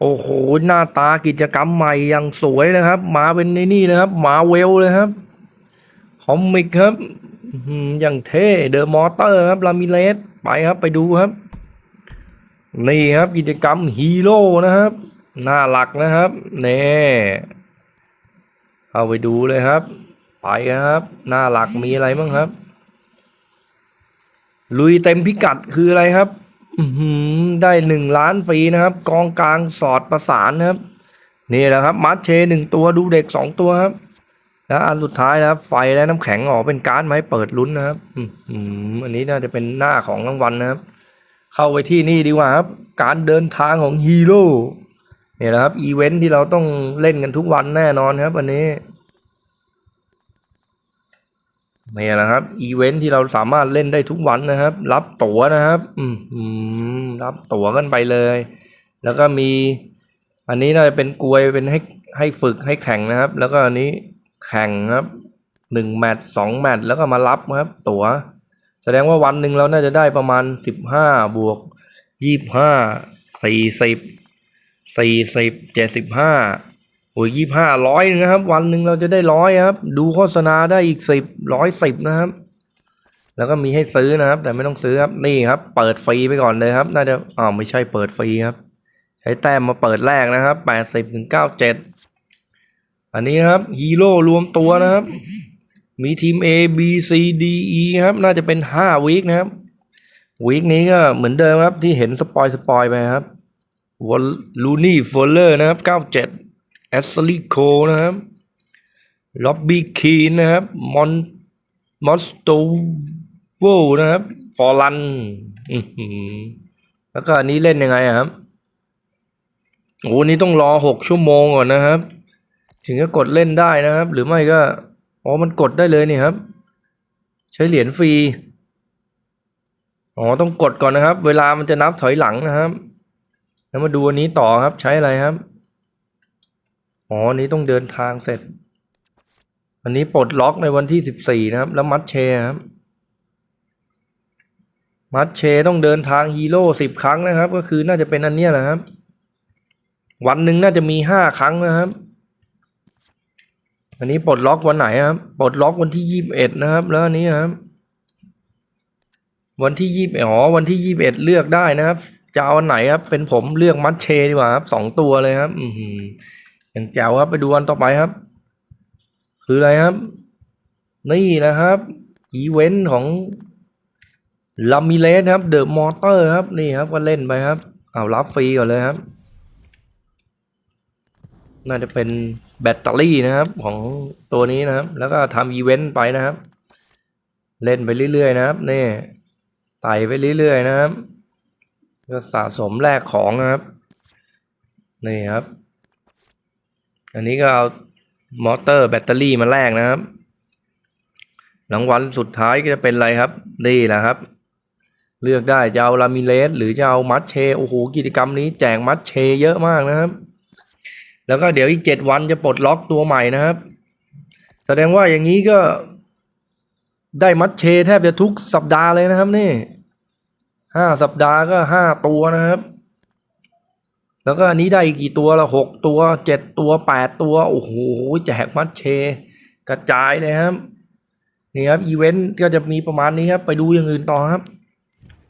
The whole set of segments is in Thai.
โอ้โหหน้าตากิจกรรมใหม่อย่างสวยนะครับ มาเป็นในนี่นะครับมาเวลเลยครับคอมิกครับอย่างเท่เดอะมอเตอร์ครับลามิเลสไปครับไปดูครับ นี่ครับกิจกรรมฮีโร่นะครับ หน้าหลักนะครับเน่เข้าไปดูเลยครับ ไปครับ หน้าหลักมีอะไรบ้างครับ ลุยเต็มพิกัดคืออะไรครับ ได้หนึ่งล้านฟรีนะครับ กองกลางสอดประสานนะครับ นี่แหละครับมัดเชหนึ่งตัวดูเด็กสองตัวครับแล้วอันสุดท้ายนะครับ ไฟและน้ำแข็งออกเป็นการ์ดมาให้เปิดลุ้นนะครับ อืมอันนี้น่าจะเป็นหน้าของรางวัลนะครับ เข้าไปที่นี่ดีกว่าครับ การเดินทางของฮีโร่เนี่ยแหละครับ อีเวนท์ที่เราต้องเล่นกันทุกวันแน่นอนครับวันนี้เนี่แหละครับอีเวนท์ที่เราสามารถเล่นได้ทุกวันนะครับ รับตั๋วนะครับ อืมรับตั๋วกันไปเลย แล้วก็มี อันนี้น่าจะเป็นกลวยเป็นให้ให้ฝึกให้แข่งนะครับ แล้วก็อันนี้แข่งครับหนึ่งแมตช์สองแมตช์แล้วก็มารับครับ ตั๋ว แสดงว่าวันหนึ่งเราน่าจะได้ประมาณสิบห้าบวกยี่บห้าสี่สิบสี่สิบเจ็ดสิบห้า โอ้ยยี่ห้าร้อยนะครับ วันหนึ่งเราจะได้ร้อยครับ ดูโฆษณาได้อีกสิบร้อยสิบนะครับ แล้วก็มีให้ซื้อนะครับ แต่ไม่ต้องซื้อครับนี่ครับ เปิดฟรีไปก่อนเลยครับ น่าจะอ้าวไม่ใช่เปิดฟรีครับ ใช้แต้มมาเปิดแรกนะครับแปดสิบถึงเก้าเจ็ดอันนี้ครับฮีโร่รวมตัวนะครับ มีทีม A B C D E ครับ น่าจะเป็นห้าวีคนะครับวีคนี้ก็เหมือนเดิมครับที่เห็นสปอยสปอยไปครับวอลลูนี่โฟลเลอร์นะครับเก้าเจ็ด แอสลีโคนะครับล็อบบี้คีนนะครับมอนมอสโตโวนะครับฟอร์ลันแล้วก็อันนี้เล่นยังไงครับโอ้นี่ต้องรอหกชั่วโมงก่อนนะครับ ถึงจะกดเล่นได้นะครับ หรือไม่ก็อ๋อมันกดได้เลยนี่ครับ ใช้เหรียญฟรีอ๋อต้องกดก่อนนะครับ เวลามันจะนับถอยหลังนะครับ แล้วมาดูอันนี้ต่อครับใช้อะไรครับ อ๋อนี้ต้องเดินทางเสร็จ อันนี้ปลดล็อกในวันที่สิบสี่นะครับ แล้วมัดเชครับ มัดเชต้องเดินทางฮีโร่สิบครั้งนะครับ ก็คือน่าจะเป็นอันเนี้ยแหละครับ วันหนึ่งน่าจะมีห้าครั้งนะครับ อันนี้ปลดล็อกวันไหนครับ ปลดล็อกวันที่ยี่สิบเอ็ดนะครับ แล้วอันนี้ครับ วันที่ยี่สิบอ๋อวันที่ยี่สิบเอ็ดเลือกได้นะครับจะเอาอันไหนครับ เป็นผมเลือกมัดเชดีกว่าครับสองตัวเลยครับ อื อย่างแจ๋วครับไปดูวันต่อไปครับ คืออะไรครับ นี่นะครับอีเวนต์ของลามิเลสครับเดอะมอเตอร์ครับนี่ครับก็เล่นไปครับเอารับฟรีก่อนเลยครับ น่าจะเป็นแบตเตอรี่นะครับของตัวนี้นะครับ แล้วก็ทำอีเวนต์ไปนะครับ เล่นไปเรื่อยๆนะครับนี่ไต่ไปเรื่อยๆนะครับก็สะสมแลกของนะครับนี่ครับ อันนี้ก็เอามอเตอร์แบตเตอรี่มาแลกนะครับรางวัลสุดท้ายก็จะเป็นอะไรครับ นี่แหละครับ เลือกได้จะเอาลามิเลสหรือจะเอามัดเช โอ้โหกิจกรรมนี้แจกมัดเชเยอะมากนะครับ แล้วก็เดี๋ยวอีกเจ็ดวันจะปลดล็อกตัวใหม่นะครับ แสดงว่าอย่างนี้ก็ได้มัดเชแทบจะทุกสัปดาห์เลยนะครับนี่ห้าสัปดาห์ก็ห้าตัวนะครับ แล้วก็อันนี้ได้อีกกี่ตัวละหกตัวเจ็ดตัวแปดตัวโอ้โหแจกมัดเช กระจายเลยครับนี่ครับอีเวนต์ก็จะมีประมาณนี้ครับ ไปดูอย่างอื่นต่อครับ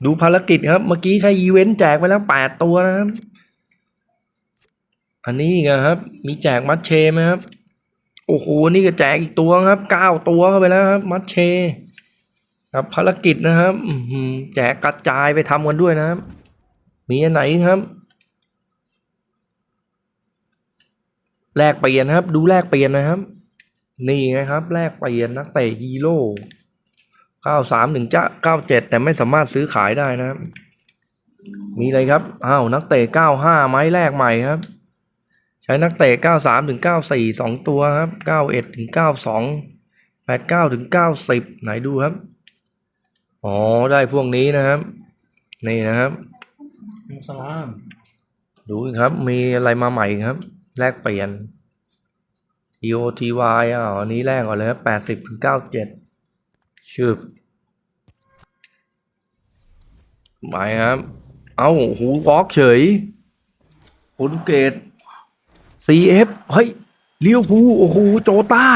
ดูภารกิจครับ เมื่อกี้แค่อีเวนต์แจกไปแล้วแปดตัวนะครับ อันนี้อีกอะครับ มีแจกมัดเชไหมครับโอ้โหนี่ก็แจกอีกตัวครับเก้าตัวเข้าไปแล้วครับ มัดเช ครับภารกิจนะครับแจกกระจายไปทำกันด้วยนะครับ มีอันไหนครับ แลกเปลี่ยนครับ ดูแลกเปลี่ยนนะครับ นี่ไงครับแลกเปลี่ยนนักเตะฮีโร่เก้าสามถึงจะเก้าเจ็ดแต่ไม่สามารถซื้อขายได้นะครับ มีอะไรครับอ้าวนักเตะเก้าห้าไม้แรกใหม่ครับ ใช้นักเตะ93ถึง94 2ตัวครับ91ถึง92 89ถึง90ไหนดูครับ อ๋อได้พวกนี้นะครับ นี่นะครับอัสสลามดูครับมีอะไรมาใหม่ครับ แลกเปลี่ยน TOTY อ่าอันนี้แรกก่อนเลยครับ80ถึง97ชื่อไปครับ เอาหูวอล์กเฉยโปรตุเกส CF เฮ้ยเลี้ยวภูโอ้โหโจต้า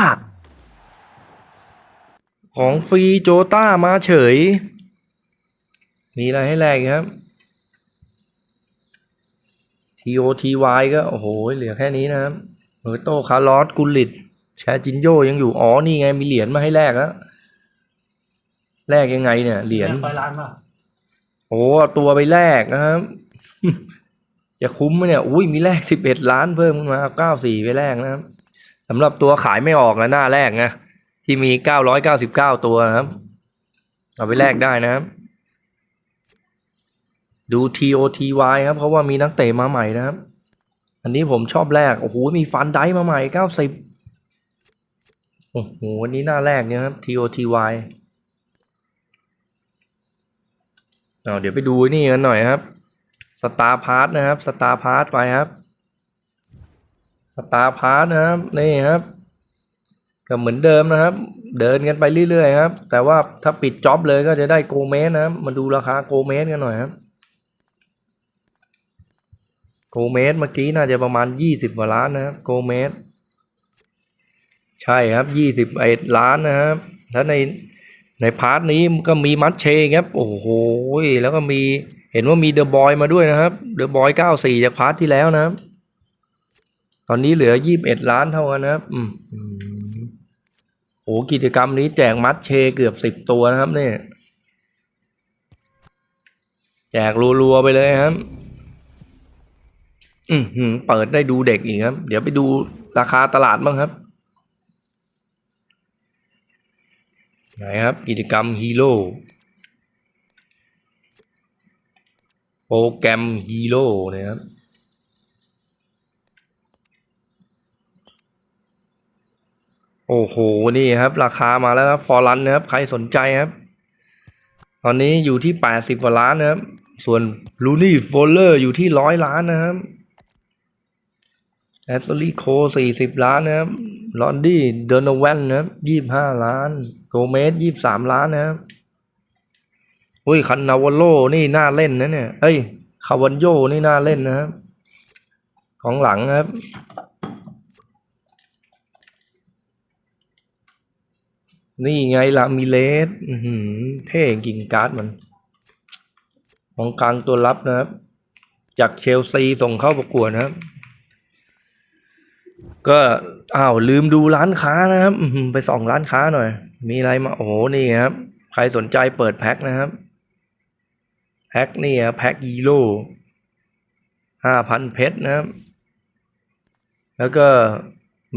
ของฟรีโจต้ามาเฉย มีอะไรให้แลกครับ TOTY ก็โอ้โหเหลือแค่นี้นะครับเออโตคาร์ลอสกุลิตแชจินโยยังอยู่ อ๋อ นี่ไงมีเหรียญมาให้แลกแล้วแลกยังไงเนี่ยเหรียญไปร้านป่ะโอ้เอาตัวไปแลกนะครับจะคุ้มไหมเนี่ย อุ้ยมีแลกสิบเอ็ดล้านเพิ่มขึ้นมาเก้าสี่ไปแลกนะครับสำหรับตัวขายไม่ออกนะหน้าแรกนะที่มีเก้าร้อยเก้าสิบเก้าตัวนะครับ เอาไปแลกได้นะครับ ดู TOTY ครับ เพราะว่ามีนักเตะมาใหม่นะครับ อันนี้ผมชอบแรก โอ้โห มีฟันไดมาใหม่เก้าสิบโอ้โหอันนี้หน้าแรกเนี่ยครับ TOTY เอาเดี๋ยวไปดูนี่กันหน่อยครับสตาร์พาร์ทนะครับสตาร์พาร์ทไปครับสตาร์พาร์ทนะครับนี่ครับก็เหมือนเดิมนะครับ เดินกันไปเรื่อยๆครับ แต่ว่าถ้าปิดจ็อบเลยก็จะได้โกเมสนะครับ มาดูราคาโกเมสกันหน่อยครับ โกเมสเมื่อกี้น่าจะประมาณยี่สิบกว่าล้านนะครับโกเมสใช่ครับยี่สิบเอ็ดล้านนะครับถ้าในในพาร์ทนี้ก็มีมัดเชครับโอ้โหแล้วก็มีเห็นว่ามีเดอะบอยมาด้วยนะครับเดอะบอยเก้าสี่จากพาร์ทที่แล้วนะครับ ตอนนี้เหลือยี่บเอ็ดล้านเท่ากันนะครับอืมโอ้กิจกรรมนี้แจกมัดเชเกือบสิบตัวนะครับเนี่ย แจกรัวๆไปเลยครับ อืมหืมเปิดได้ดูเด็กอีกครับ เดี๋ยวไปดูราคาตลาดบ้างครับ ไหนครับ กิจกรรมฮีโร่โปรแกรมฮีโร่นะครับโอ้โห นี่ครับ ราคามาแล้วครับฟอรันนะครับ ใครสนใจครับ ตอนนี้อยู่ที่แปดสิบกว่าล้านนะครับ ส่วนลูนี่โฟลเลอร์อยู่ที่ร้อยล้านนะครับ แอสโซลีโคสี่สิบล้านนะครับลอนดี้เดนแวนนะครับยี่ห้าล้าน โกเมสยี่สามล้านนะครับอุ้ยคันนาวโลนี่น่าเล่นนะเนี่ยเอ้ยคาวันโยนี่น่าเล่นนะครับ ของหลังนะครับ นี่ไงลามิเลสอื้อหือเท่จริงการ์ดมัน ของกลางตัวรับนะครับ จากเชลซีส่งเข้าประกวดนะครับ ก็อ้าวลืมดูร้านค้านะครับไปส่องร้านค้าหน่อย มีอะไรมาโอ้โหนี่ครับ ใครสนใจเปิดแพ็คนะครับแพ็คนี่ครับแพ็คยีโร่ห้าพันเพชรนะครับ แล้วก็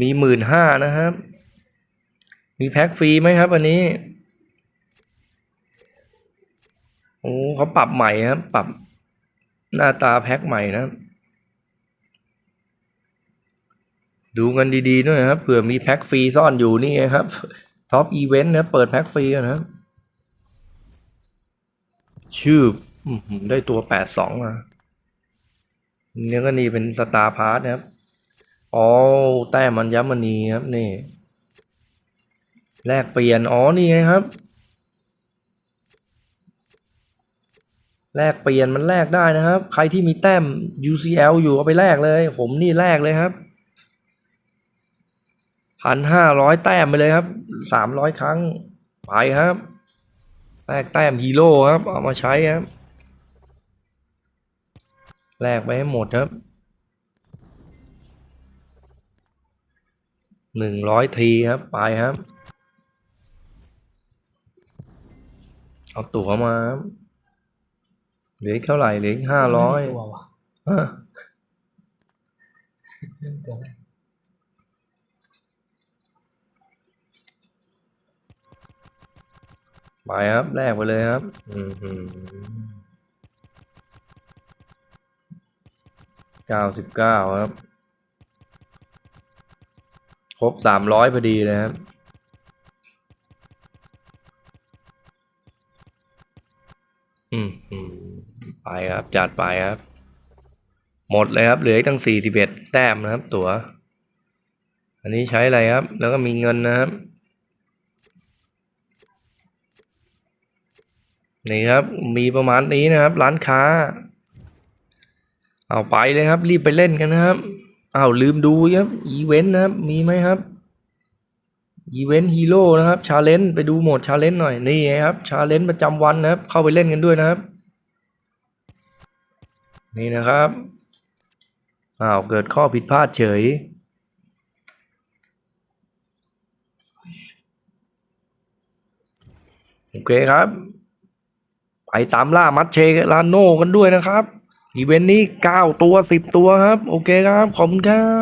มีหมื่นห้านะครับ มีแพ็คฟรีไหมครับ อันนี้โอ้เขาปรับใหม่ครับ ปรับหน้าตาแพ็คใหม่นะครับ ดูกันดีๆด้วยนะครับเผื่อมีแพ็คฟรีซ่อนอยู่นี่ไงครับท็อปอีเวนต์นะเปิดแพ็คฟรีนะครับ ชื่อได้ตัวแปดสองมาเนี่ยก็นี่เป็นสตาร์พาร์ทนะครับอ๋อแต้มมันยัมมณีครับนี่ แลกเปลี่ยน อ๋อ นี่ไงครับ แลกเปลี่ยนมันแลกได้นะครับ ใครที่มีแต้ม UCL อยู่เอาไปแลกเลย ผมนี่แลกเลยครับ พันห้าร้อยแต้มไปเลยครับสามร้อยครั้งไปครับแลกแต้มฮีโร่ครับ เอามาใช้ครับแลกไปให้หมดครับหนึ่งร้อยทีครับ ไปครับ เอาตั๋วมาครับเหลืออีกเท่าไหร่เหลืออีกห้าร้อยตัวว่ะตัวแร ไปครับแลกไปเลยครับ อืมเก้าสิบเก้าครับ ครบสามร้อยพอดีเลยครับอืมอืมไปครับจัดไปครับ หมดเลยครับ เหลืออีกตั้งสี่สิบเอ็ดแต้มนะครับ ตั๋วอันนี้ใช้อะไรครับ แล้วก็มีเงินนะครับ นี่ครับมีประมาณนี้นะครับ ร้านค้า เอาไปเลยครับ รีบไปเล่นกันนะครับอ้าวลืมดูครับอีเวนต์นะครับ มีไหมครับอีเวนต์ฮีโร่นะครับชาเลนจ์ไปดูโหมดชาเลนจ์หน่อยนี่ครับชาเลนจ์ประจำวันนะครับ เข้าไปเล่นกันด้วยนะครับ นี่นะครับอ้าวเกิดข้อผิดพลาดเฉยโอเคครับ ไปตามล่ามัดเชลาโน่กันด้วยนะครับอีเวนต์นี้เก้าตัวสิบตัวครับ โอเคครับ ขอบคุณครับ